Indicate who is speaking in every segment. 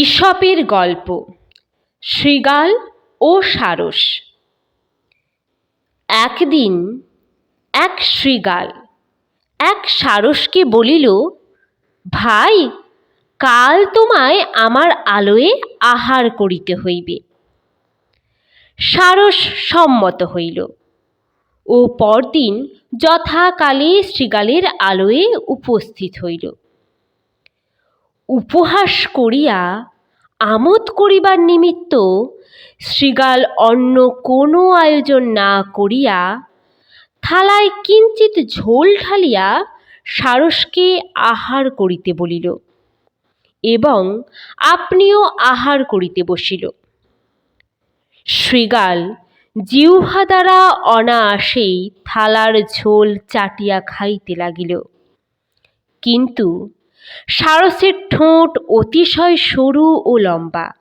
Speaker 1: ঈশপের গল্প, শৃগাল ও সারস। একদিন এক শৃগাল এক সারসকে বলিল, ভাই, কাল তোমায় আমার আলোয়ে আহার করিতে হইবে। সারস সম্মত হইল। ও পরদিন যথাকালে শৃগালের আলোয়ে উপস্থিত হইল। উপহাস করিয়া আমোদ করিবার নিমিত্ত শৃগাল অন্য কোনো আয়োজন না করিয়া থালায় কিঞ্চিত ঝোল ঢালিয়া সারসকে আহার করিতে বলিল এবং আপনিও আহার করিতে বসিল। শৃগাল জিহ্বা দ্বারা অনায়াসেই থালার ঝোল চাটিয়া খাইতে লাগিল। কিন্তু সারসের ঠোঁট অতিশয় সরু ও লম্বা।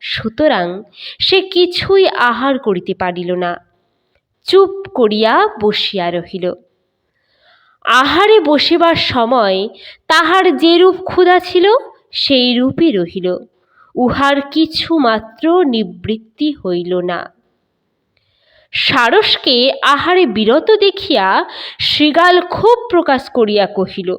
Speaker 1: সুতরাং সে কিছুই আহার করিতে পারিল না। চুপ করিয়া বসিয়া রহিল। আহারে বসিবার সময় তাহার যেরূপ ক্ষুধা ছিল, সেই রূপই রহিল। উহার কিছু মাত্র নিবৃত্তি হইল না। সারসকে আহারে বিরত দেখিয়া শৃগাল ক্ষোভ প্রকাশ করিয়া কহিল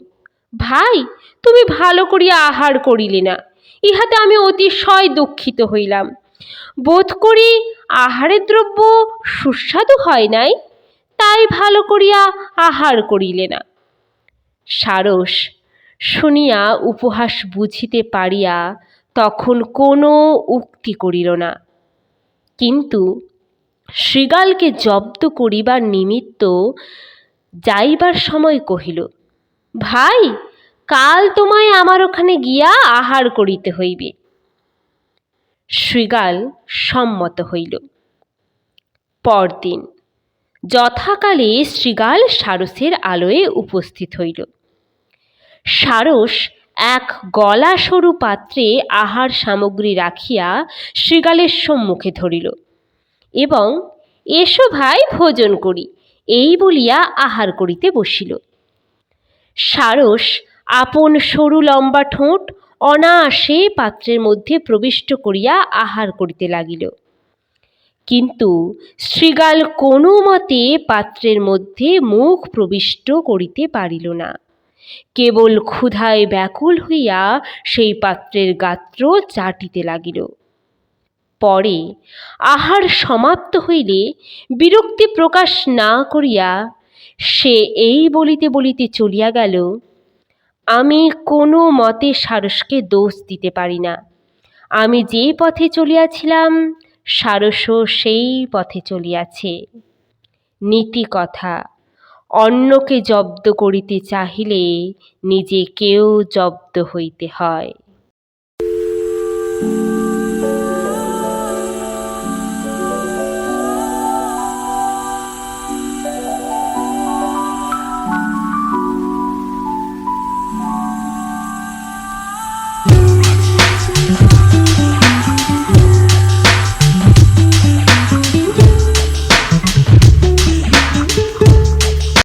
Speaker 1: ভাই, তুমি ভালো করিয়া আহার করিলে না। ইহাতে আমি অতিশয় দুঃখিত হইলাম। বোধ করি আহারের দ্রব্য সুস্বাদু হয় নাই, তাই ভালো করিয়া আহার করিলে না। সারস, শুনিয়া উপহাস বুঝিতে পারিয়া তখন কোনো উক্তি করিল না। কিন্তু শৃগালকে জব্দ করিবার নিমিত্ত যাইবার সময় কহিল ভাই, কাল তোমায় আমার ওখানে গিয়া আহার করিতে হইবে। শৃগাল সম্মত হইল। পরদিন যথাকালে শৃগাল সারসের আলোয় উপস্থিত হইল। সারস এক গলা সরু পাত্রে আহার সামগ্রী রাখিয়া শৃগালের সম্মুখে ধরিল এবং, এসো ভাই, ভোজন করি। এই বলিয়া আহার করিতে বসিল। সারস আপন সরু লম্বা ঠোঁট অনায়াসে পাত্রের মধ্যে প্রবিষ্ট করিয়া আহার করিতে লাগিল। কিন্তু শৃগাল কোনো মতে পাত্রের মধ্যে মুখ প্রবিষ্ট করিতে পারিল না। কেবল ক্ষুধায় ব্যাকুল হইয়া সেই পাত্রের গাত্র চাটিতে লাগিল। পরে আহার সমাপ্ত হইলে বিরক্তি প্রকাশ না করিয়া সে এই বলিতে বলিতে চলিয়া গেল, আমি কোনো মতে সারসকে দোষ দিতে পারি না। আমি যে পথে চলিয়াছিলাম সারসও সেই পথে চলিয়াছে। নীতি কথা, অন্যকে জব্দ করিতে চাহিলে নিজে কেউ জব্দ হইতে হয়।